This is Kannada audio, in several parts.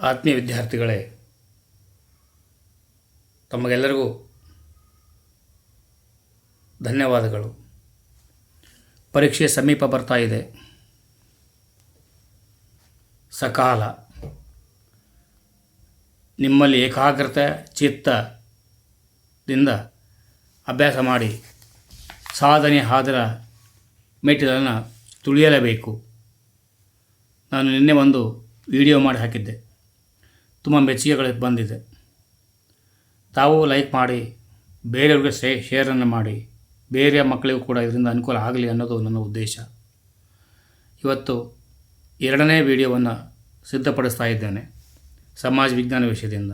ಆತ್ಮೀಯ ವಿದ್ಯಾರ್ಥಿಗಳೇ, ತಮಗೆಲ್ಲರಿಗೂ ಧನ್ಯವಾದಗಳು. ಪರೀಕ್ಷೆ ಸಮೀಪ ಬರ್ತಾ ಇದೆ. ಸಕಾಲ. ನಿಮ್ಮಲ್ಲಿ ಏಕಾಗ್ರತೆ, ಚಿತ್ತದಿಂದ ಅಭ್ಯಾಸ ಮಾಡಿ ಸಾಧನೆ ಹಾದರ ಮೆಟ್ಟಿಲನ್ನು ತುಳಿಯಲೇಬೇಕು. ನಾನು ನಿನ್ನೆ ಒಂದು ವಿಡಿಯೋ ಮಾಡಿ ಹಾಕಿದ್ದೆ. ತುಂಬ ಮೆಚ್ಚುಗೆಗಳು ಬಂದಿದೆ. ತಾವು ಲೈಕ್ ಮಾಡಿ, ಬೇರೆಯವ್ರಿಗೆ ಶೇ ಶೇರನ್ನು ಮಾಡಿ ಬೇರೆ ಮಕ್ಕಳಿಗೂ ಕೂಡ ಇದರಿಂದ ಅನುಕೂಲ ಆಗಲಿ ಅನ್ನೋದು ನನ್ನ ಉದ್ದೇಶ. ಇವತ್ತು ಎರಡನೇ ವಿಡಿಯೋವನ್ನು ಸಿದ್ಧಪಡಿಸ್ತಾ ಇದ್ದೇನೆ, ಸಮಾಜ ವಿಜ್ಞಾನ ವಿಷಯದಿಂದ.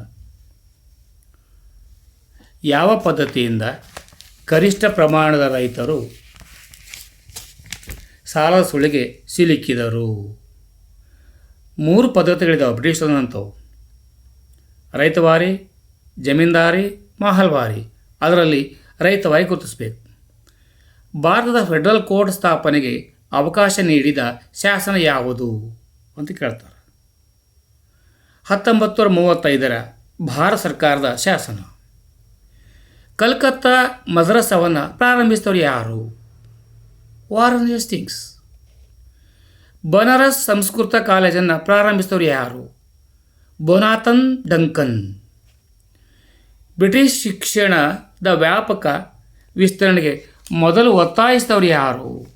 ಯಾವ ಪದ್ಧತಿಯಿಂದ ಗರಿಷ್ಠ ಪ್ರಮಾಣದ ರೈತರು ಸಾಲ ಸುಳಿಗೆ ಸಿಲುಕಿದರು? ಮೂರು ಪದ್ಧತಿಗಳಿದ್ದಾವೆ ಬ್ರಿಟಿಷರಂಥವು ರೈತವಾರಿ ಜಮೀನ್ದಾರಿ ಮಹಲ್ವಾರಿ ಅದರಲ್ಲಿ ರೈತವಾರಿ ಗುರುತಿಸಬೇಕು. ಭಾರತದ ಫೆಡರಲ್ ಕೋರ್ಟ್ ಸ್ಥಾಪನೆಗೆ ಅವಕಾಶ ನೀಡಿದ ಶಾಸನ ಯಾವುದು ಅಂತ ಕೇಳ್ತಾರೆ. ಹತ್ತೊಂಬತ್ತು ಮೂವತ್ತೈದರ ಭಾರತ ಸರ್ಕಾರದ ಶಾಸನ. ಕಲ್ಕತ್ತಾ ಮದ್ರಸವನ್ನು ಪ್ರಾರಂಭಿಸಿದವರು ಯಾರು? ವಾರನ್ ಹೇಸ್ಟಿಂಗ್ಸ್ ಬನಾರಸ್ ಸಂಸ್ಕೃತ ಕಾಲೇಜನ್ನು ಪ್ರಾರಂಭಿಸಿದವರು ಯಾರು? ಬೊನಾತನ್ ಡಂಕನ್. ಬ್ರಿಟಿಷ್ ಶಿಕ್ಷಣದ ವ್ಯಾಪಕ ವಿಸ್ತರಣೆಗೆ ಮೊದಲು ಒತ್ತಾಯಿಸಿದವರು ಯಾರು?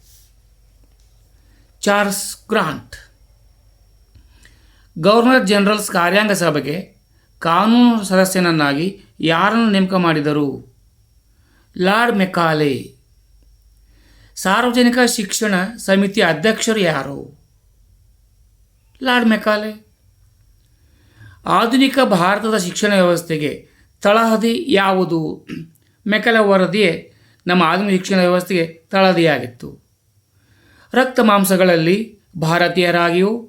Charles Grant. ಗವರ್ನರ್ ಜನರಲ್ಸ್ ಕಾರ್ಯಾಂಗ ಸಭೆಗೆ ಕಾನೂನು ಸದಸ್ಯನನ್ನಾಗಿ ಯಾರನ್ನು ನೇಮಕ ಮಾಡಿದರು? Lord Macaulay. ಸಾರ್ವಜನಿಕ ಶಿಕ್ಷಣ ಸಮಿತಿಯ ಅಧ್ಯಕ್ಷರು ಯಾರು? Lord Macaulay. ಆಧುನಿಕ ಭಾರತದ ಶಿಕ್ಷಣ ವ್ಯವಸ್ಥೆಗೆ ತಳಹದಿ ಯಾವುದು? ಮೆಕಲ ವರದಿಯೇ ನಮ್ಮ ಆಧುನಿಕ ಶಿಕ್ಷಣ ವ್ಯವಸ್ಥೆಗೆ ತಳಹದಿಯಾಗಿತ್ತು. ರಕ್ತ ಮಾಂಸಗಳಲ್ಲಿ ಭಾರತೀಯರಾಗಿಯೂ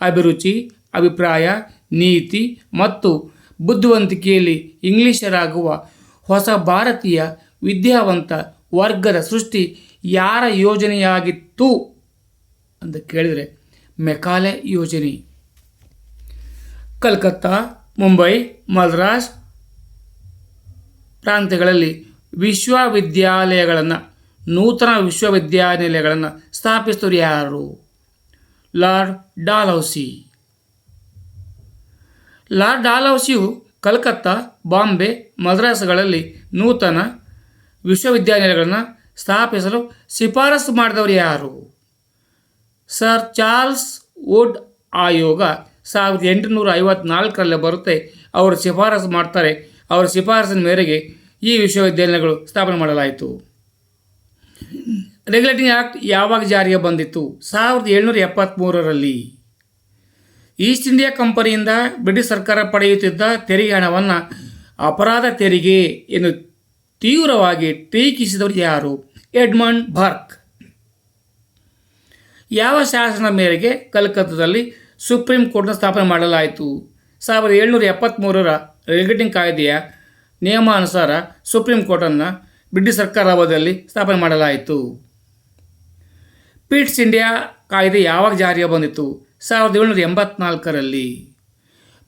ಅಭಿರುಚಿ, ಅಭಿಪ್ರಾಯ, ನೀತಿ ಮತ್ತು ಬುದ್ಧಿವಂತಿಕೆಯಲ್ಲಿ ಇಂಗ್ಲಿಷರಾಗುವ ಹೊಸ ಭಾರತೀಯ ವಿದ್ಯಾವಂತ ವರ್ಗದ ಸೃಷ್ಟಿ ಯಾರ ಯೋಜನೆಯಾಗಿತ್ತು ಅಂತ ಕೇಳಿದರೆ ಮೆಕಾಲೆ ಯೋಜನೆ. ಕಲ್ಕತ್ತಾ, ಮುಂಬೈ, ಮದ್ರಾಸ್ ಪ್ರಾಂತ್ಯಗಳಲ್ಲಿ ವಿಶ್ವವಿದ್ಯಾಲಯಗಳನ್ನು, ನೂತನ ವಿಶ್ವವಿದ್ಯಾನಿಲಯಗಳನ್ನು ಸ್ಥಾಪಿಸಿದವರು ಯಾರು? Lord Dalhousie. ಲಾರ್ಡ್ ಡಾಲೌಸಿಯು ಕಲ್ಕತ್ತಾ, ಬಾಂಬೆ, ಮದ್ರಾಸ್ಗಳಲ್ಲಿ ನೂತನ ವಿಶ್ವವಿದ್ಯಾನಿಲಯಗಳನ್ನು ಸ್ಥಾಪಿಸಲು ಶಿಫಾರಸು ಮಾಡಿದವರು ಯಾರು? ಸರ್ ಚಾರ್ಲ್ಸ್ ವುಡ್ ಆಯೋಗ ಸಾವಿರದ ಎಂಟುನೂರ ಐವತ್ನಾಲ್ಕರಲ್ಲಿ ಬರುತ್ತೆ. ಅವರು ಶಿಫಾರಸು ಮಾಡ್ತಾರೆ. ಅವರ ಶಿಫಾರಸಿನ ಮೇರೆಗೆ ಈ ವಿಶ್ವವಿದ್ಯಾಲಯಗಳು ಸ್ಥಾಪನೆ ಮಾಡಲಾಯಿತು. ರೆಗ್ಯುಲೇಟಿಂಗ್ ಆ್ಯಕ್ಟ್ ಯಾವಾಗ ಜಾರಿಗೆ ಬಂದಿತ್ತು? ಸಾವಿರದ ಏಳ್ನೂರ ಎಪ್ಪತ್ತ್ಮೂರರಲ್ಲಿ ಈಸ್ಟ್ ಇಂಡಿಯಾ ಕಂಪನಿಯಿಂದ ಬ್ರಿಟಿಷ್ ಸರ್ಕಾರ ಪಡೆಯುತ್ತಿದ್ದ ತೆರಿಗೆ ಹಣವನ್ನು ಅಪರಾಧ ತೆರಿಗೆ ಎಂದು ತೀವ್ರವಾಗಿ ಟೀಕಿಸಿದವರು ಯಾರು? Edmund Burke. ಯಾವ ಶಾಸನ ಮೇರೆಗೆ ಕಲ್ಕತ್ತಾದಲ್ಲಿ ಸುಪ್ರೀಂ ಕೋರ್ಟ್ನ ಸ್ಥಾಪನೆ ಮಾಡಲಾಯಿತು. ಸಾವಿರದ ಏಳ್ನೂರ ಎಪ್ಪತ್ತ್ಮೂರರ ರೆಗ್ಯುಲೇಟಿಂಗ್ ಕಾಯ್ದೆಯ ನಿಯಮಾನುಸಾರ ಸುಪ್ರೀಂ ಕೋರ್ಟನ್ನು ಬ್ರಿಟಿಷ್ ಸರ್ಕಾರ ಅವಧಿಯಲ್ಲಿ ಸ್ಥಾಪನೆ ಮಾಡಲಾಯಿತು. ಪಿಟ್ಸ್ ಇಂಡಿಯಾ ಕಾಯ್ದೆ ಯಾವಾಗ ಜಾರಿಗೆ ಬಂದಿತ್ತು? ಸಾವಿರದ ಏಳ್ನೂರ ಎಂಬತ್ನಾಲ್ಕರಲ್ಲಿ.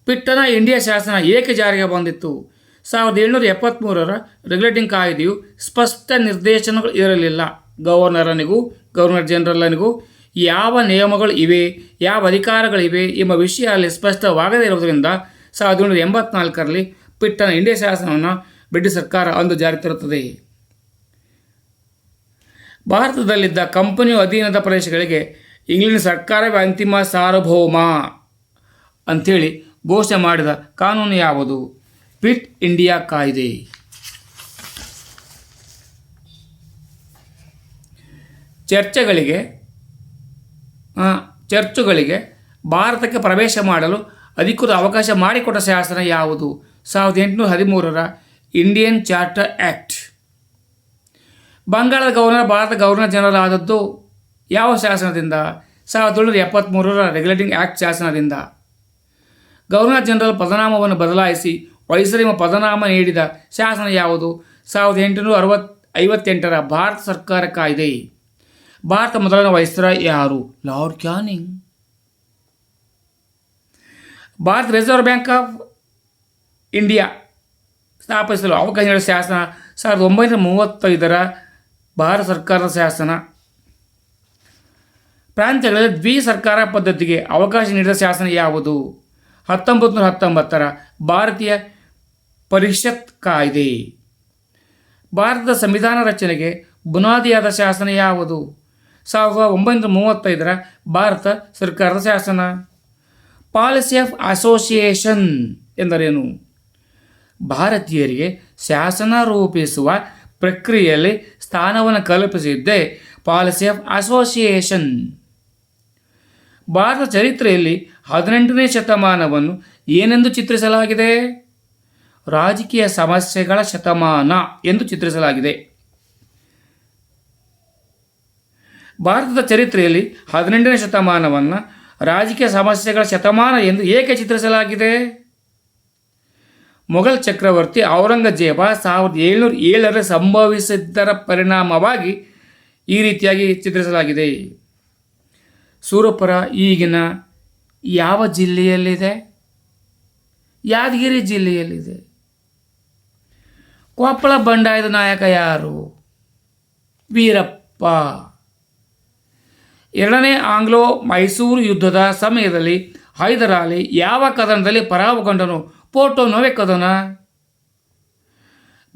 ಪಿಟ್ಟನ ಇಂಡಿಯಾ ಶಾಸನ ಏಕೆ ಜಾರಿಗೆ ಬಂದಿತ್ತು? ಸಾವಿರದ ಏಳ್ನೂರ ಎಪ್ಪತ್ತ್ಮೂರರ ರೆಗ್ಯುಲೇಟಿಂಗ್ ಕಾಯ್ದೆಯು ಸ್ಪಷ್ಟ ನಿರ್ದೇಶನಗಳು ಇರಲಿಲ್ಲ. ಗವರ್ನರನಿಗೂ ಗವರ್ನರ್ ಜನರಲ್ನಿಗೂ ಯಾವ ನಿಯಮಗಳು ಇವೆ, ಯಾವ ಅಧಿಕಾರಗಳಿವೆ ಎಂಬ ವಿಷಯ ಅಲ್ಲಿ ಸ್ಪಷ್ಟವಾಗದೇ ಇರುವುದರಿಂದ ಸಾವಿರದ ಒಂಬೈನೂರ ಎಂಬತ್ನಾಲ್ಕರಲ್ಲಿ ಪಿಟ್ಟನ ಇಂಡಿಯಾ ಶಾಸನವನ್ನು ಬ್ರಿಟಿಷ್ ಸರ್ಕಾರ ಅಂದು ಜಾರಿ ತರುತ್ತದೆ. ಭಾರತದಲ್ಲಿದ್ದ ಕಂಪನಿಯು ಅಧೀನದ ಪ್ರದೇಶಗಳಿಗೆ ಇಂಗ್ಲೆಂಡ್ ಸರ್ಕಾರವೇ ಅಂತಿಮ ಸಾರ್ವಭೌಮ ಅಂಥೇಳಿ ಘೋಷಣೆ ಮಾಡಿದ ಕಾನೂನು ಯಾವುದು? ಪಿಟ್ ಇಂಡಿಯಾ ಕಾಯ್ದೆ. ಚರ್ಚೆಗಳಿಗೆ ಚರ್ಚುಗಳಿಗೆ ಭಾರತಕ್ಕೆ ಪ್ರವೇಶ ಮಾಡಲು ಅಧಿಕೃತ ಅವಕಾಶ ಮಾಡಿಕೊಟ್ಟ ಶಾಸನ ಯಾವುದು? ಸಾವಿರದ ಎಂಟುನೂರ ಹದಿಮೂರರ ಇಂಡಿಯನ್ ಚಾರ್ಟರ್ ಆ್ಯಕ್ಟ್ ಬಂಗಾಳದ ಗವರ್ನರ್ ಭಾರತ ಗವರ್ನರ್ ಜನರಲ್ ಆದದ್ದು ಯಾವ ಶಾಸನದಿಂದ? ಸಾವಿರದ ಏಳ್ನೂರ ಎಪ್ಪತ್ತ್ಮೂರರ ರೆಗ್ಯುಲೇಟಿಂಗ್ ಆ್ಯಕ್ಟ್ ಶಾಸನದಿಂದ. ಗವರ್ನರ್ ಜನರಲ್ ಪದನಾಮವನ್ನು ಬದಲಾಯಿಸಿ ವೈಸರಿಮ ಪದನಾಮ ನೀಡಿದ ಶಾಸನ ಯಾವುದು? ಸಾವಿರದ ಎಂಟುನೂರ ಅರವತ್ತು ಐವತ್ತೆಂಟರ ಭಾರತ ಸರ್ಕಾರ ಕಾಯ್ದೆ. ಭಾರತ ಮೊದಲನೇ ವೈಸ್ರಾಯ್ ಯಾರು? Lord Canning. Bharat Reserve Bank of India ಸ್ಥಾಪಿಸಲು ಅವಕಾಶ ನೀಡಿದ ಶಾಸನ ಸಾವಿರದ ಒಂಬೈನೂರ ಮೂವತ್ತೈದರ ಭಾರತ ಸರ್ಕಾರದ ಶಾಸನ. ಪ್ರಾಂತ್ಯಗಳಲ್ಲಿ ದ್ವಿ ಸರ್ಕಾರ ಪದ್ಧತಿಗೆ ಅವಕಾಶ ನೀಡಿದ ಶಾಸನ ಯಾವುದು? ಹತ್ತೊಂಬತ್ತು ನೂರ ಹತ್ತೊಂಬತ್ತರ ಭಾರತೀಯ ಪರಿಷತ್ ಕಾಯ್ದೆ. ಭಾರತದ ಸಂವಿಧಾನ ರಚನೆಗೆ ಬುನಾದಿಯಾದ ಶಾಸನ ಯಾವುದು? ಸಾವಿರದ ಒಂಬೈನೂರ ಮೂವತ್ತೈದರ ಭಾರತ ಸರ್ಕಾರದ ಶಾಸನ. ಪಾಲಿಸಿ ಆಫ್ ಅಸೋಸಿಯೇಷನ್ ಎಂದರೇನು? ಭಾರತೀಯರಿಗೆ ಶಾಸನ ರೂಪಿಸುವ ಪ್ರಕ್ರಿಯೆಯಲ್ಲಿ ಸ್ಥಾನವನ್ನು ಕಲ್ಪಿಸಿದ್ದೇ ಪಾಲಿಸಿ ಆಫ್ ಅಸೋಸಿಯೇಷನ್ ಭಾರತ ಚರಿತ್ರೆಯಲ್ಲಿ ಹದಿನೆಂಟನೇ ಶತಮಾನವನ್ನು ಏನೆಂದು ಚಿತ್ರಿಸಲಾಗಿದೆ? ರಾಜಕೀಯ ಸಮಸ್ಯೆಗಳ ಶತಮಾನ ಎಂದು ಚಿತ್ರಿಸಲಾಗಿದೆ. ಭಾರತದ ಚರಿತ್ರೆಯಲ್ಲಿ ಹದಿನೆಂಟನೇ ಶತಮಾನವನ್ನು ರಾಜಕೀಯ ಸಮಸ್ಯೆಗಳ ಶತಮಾನ ಎಂದು ಏಕೆ ಚಿತ್ರಿಸಲಾಗಿದೆ? ಮೊಘಲ್ ಚಕ್ರವರ್ತಿ ಔರಂಗಜೇಬ ಸಾವಿರದ ಏಳ್ನೂರ ಏಳರಲ್ಲಿ ಸಂಭವಿಸಿದ್ದರ ಪರಿಣಾಮವಾಗಿ ಈ ರೀತಿಯಾಗಿ ಚಿತ್ರಿಸಲಾಗಿದೆ. ಸೂರಪುರ ಈಗಿನ ಯಾವ ಜಿಲ್ಲೆಯಲ್ಲಿದೆ? ಯಾದಗಿರಿ ಜಿಲ್ಲೆಯಲ್ಲಿದೆ. ಕೊಪ್ಪಳ ಬಂಡಾಯದ ನಾಯಕ ಯಾರು? ವೀರಪ್ಪ. ಎರಡನೇ ಆಂಗ್ಲೋ ಮೈಸೂರು ಯುದ್ಧದ ಸಮಯದಲ್ಲಿ ಹೈದರಾಲಿ ಯಾವ ಕದನದಲ್ಲಿ ಪರಾಭವಗೊಂಡನು? ಪೋರ್ಟೋ ನೋವೆ ಕದನ?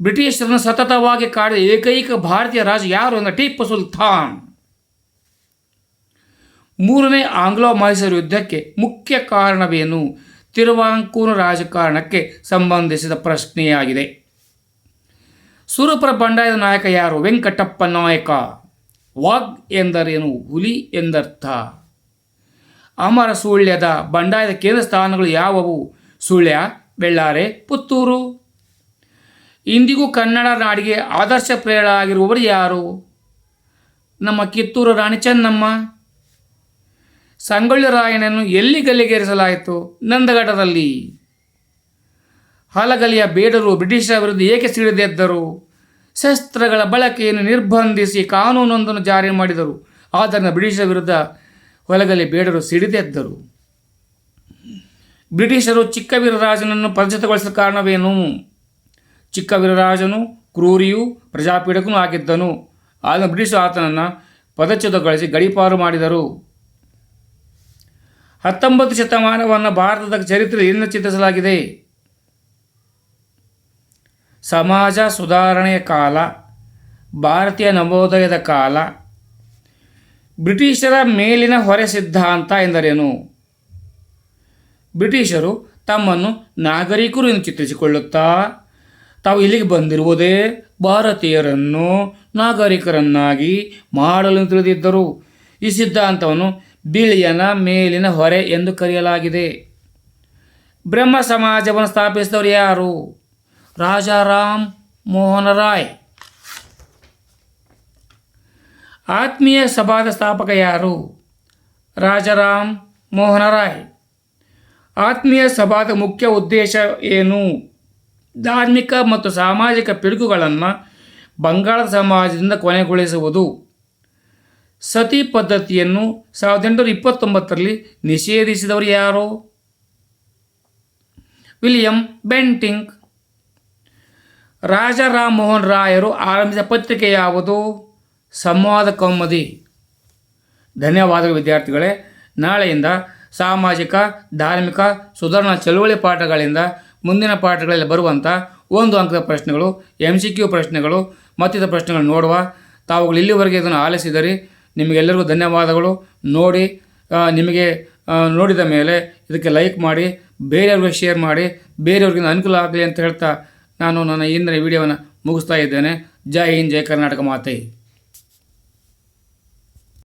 ಬ್ರಿಟಿಷರನ್ನು ಸತತವಾಗಿ ಕಾಡಿದ ಏಕೈಕ ಭಾರತೀಯ ರಾಜ ಯಾರು ಅಂದರೆ ಟಿಪ್ಪು ಸುಲ್ತಾನ್. ಮೂರನೇ ಆಂಗ್ಲೋ ಮೈಸೂರು ಯುದ್ಧಕ್ಕೆ ಮುಖ್ಯ ಕಾರಣವೇನು? ತಿರುವಾಂಕೂರು ರಾಜಕಾರಣಕ್ಕೆ ಸಂಬಂಧಿಸಿದ ಪ್ರಶ್ನೆಯಾಗಿದೆ. ಸುರಪುರ ಬಂಡಾಯದ ನಾಯಕ ಯಾರು? ವೆಂಕಟಪ್ಪ ನಾಯಕ. ವಾಗ್ ಎಂದರೇನು? ಹುಲಿ ಎಂದರ್ಥ. ಅಮರ ಸುಳ್ಯದ ಬಂಡಾಯದ ಕೇಂದ್ರ ಸ್ಥಾನಗಳು ಯಾವುವು? ಸುಳ್ಯ, ಬೆಳ್ಳಾರೆ, ಪುತ್ತೂರು. ಇಂದಿಗೂ ಕನ್ನಡ ನಾಡಿಗೆ ಆದರ್ಶ ಪ್ರೇರಣ ಆಗಿರುವವರು ಯಾರು? ನಮ್ಮ ಕಿತ್ತೂರು ರಾಣಿ ಚೆನ್ನಮ್ಮ. ಸಂಗೊಳ್ಳಿ ರಾಯಣ್ಣನ್ನು ಎಲ್ಲಿ ಗಲ್ಲಿಗೇರಿಸಲಾಯಿತು? ನಂದಗಡದಲ್ಲಿ. ಹಲಗಲಿಯ ಬೇಡರು ಬ್ರಿಟಿಷರ ವಿರುದ್ಧ ಏಕೆ ಸಿಡಿದೆದ್ದರು? ಶಸ್ತ್ರಗಳ ಬಳಕೆಯನ್ನು ನಿರ್ಬಂಧಿಸಿ ಕಾನೂನೊಂದನ್ನು ಜಾರಿ ಮಾಡಿದರು. ಆದ್ದರಿಂದ ಬ್ರಿಟಿಷರ ವಿರುದ್ಧ ಹೊಲಗಲಿ ಬೇಡರು ಸಿಡಿದೆದ್ದರು ಬ್ರಿಟಿಷರು ಚಿಕ್ಕ ವೀರರಾಜನನ್ನು ಕಾರಣವೇನು? ಚಿಕ್ಕ ವೀರರಾಜನು ಕ್ರೂರಿಯೂ ಪ್ರಜಾಪೀಡಕನೂ ಆಗಿದ್ದನು. ಆದರೆ ಬ್ರಿಟಿಷರು ಆತನನ್ನು ಪದಚ್ಯುತಗೊಳಿಸಿ ಗಡಿಪಾರು ಮಾಡಿದರು. ಹತ್ತೊಂಬತ್ತು ಶತಮಾನವನ್ನು ಭಾರತದ ಚರಿತ್ರೆ ಚರಿತ್ರೆಯಲ್ಲಿ ಚಿತ್ರಿಸಲಾಗಿದೆ? ಸಮಾಜ ಸುಧಾರಣೆಯ ಕಾಲ, ಭಾರತೀಯ ನವೋದಯದ ಕಾಲ, ಬ್ರಿಟಿಷರ ಮೇಲಿನ ಹೊರೆ ಸಿದ್ಧಾಂತ ಎಂದರೇನು? ಬ್ರಿಟಿಷರು ತಮ್ಮನ್ನು ನಾಗರಿಕರು ಎಂದು ಚಿತ್ರಿಸಿಕೊಳ್ಳುತ್ತಾ, ತಾವು ಇಲ್ಲಿಗೆ ಬಂದಿರುವುದೇ ಭಾರತೀಯರನ್ನು ನಾಗರಿಕರನ್ನಾಗಿ ಮಾಡಲು ತಿಳಿದಿದ್ದರು. ಈ ಸಿದ್ಧಾಂತವನ್ನು ಬಿಳಿಯನ ಮೇಲಿನ ಹೊರೆ ಎಂದು ಕರೆಯಲಾಗಿದೆ. ಬ್ರಹ್ಮ ಸಮಾಜವನ್ನು ಸ್ಥಾಪಿಸಿದವರು ಯಾರು? ರಾಜಾರಾಮ್ ಮೋಹನ ರಾಯ್. ಆತ್ಮೀಯ ಸಭಾದ ಸ್ಥಾಪಕ ಯಾರು? ರಾಜಾರಾಮ್ ಮೋಹನ ರಾಯ್. ಆತ್ಮೀಯ ಸಭಾದ ಮುಖ್ಯ ಉದ್ದೇಶ ಏನು? ಧಾರ್ಮಿಕ ಮತ್ತು ಸಾಮಾಜಿಕ ಪಿಡುಗುಗಳನ್ನು ಬಂಗಾಳದ ಸಮಾಜದಿಂದ ಕೊನೆಗೊಳಿಸುವುದು. ಸತಿ ಪದ್ಧತಿಯನ್ನು ಸಾವಿರದ ಎಂಟುನೂರ ಇಪ್ಪತ್ತೊಂಬತ್ತರಲ್ಲಿ ನಿಷೇಧಿಸಿದವರು ಯಾರು? ವಿಲಿಯಂ ಬೆಂಟಿಂಗ್ ರಾಜಾ ಮೋಹನ್ ರಾಯರು ಆರಂಭಿಸಿದ ಪತ್ರಿಕೆ ಯಾವುದು ಸಂವಾದ ಕೌಮದಿ. ಧನ್ಯವಾದಗಳು ವಿದ್ಯಾರ್ಥಿಗಳೇ. ನಾಳೆಯಿಂದ ಸಾಮಾಜಿಕ, ಧಾರ್ಮಿಕ, ಸುಧಾರಣಾ ಚಳುವಳಿ ಪಾಠಗಳಿಂದ ಮುಂದಿನ ಪಾಠಗಳಲ್ಲಿ ಬರುವಂಥ ಒಂದು ಅಂಕದ ಪ್ರಶ್ನೆಗಳು ಎಂ ಸಿ ಕ್ಯೂ ಪ್ರಶ್ನೆಗಳು, ಮತ್ತಿತರ ಪ್ರಶ್ನೆಗಳು ನೋಡುವ ತಾವುಗಳು ಇಲ್ಲಿವರೆಗೆ ಇದನ್ನು ಆಲಿಸಿದರೆ. ನಿಮಗೆಲ್ಲರಿಗೂ ಧನ್ಯವಾದಗಳು. ನೋಡಿ ನಿಮಗೆ ನೋಡಿದ ಮೇಲೆ ಇದಕ್ಕೆ ಲೈಕ್ ಮಾಡಿ, ಬೇರೆಯವ್ರಿಗೆ ಶೇರ್ ಮಾಡಿ ಬೇರೆಯವ್ರಿಗೆ ಅನುಕೂಲ ಆಗಲಿ ಅಂತ ಹೇಳ್ತಾ ನಾನು ನನ್ನ ಇಂದಿನ ವಿಡಿಯೋವನ್ನು ಮುಗಿಸ್ತಾ ಇದ್ದೇನೆ. ಜೈ ಹಿಂದ್ ಜೈ ಕರ್ನಾಟಕ ಮಾತೆ.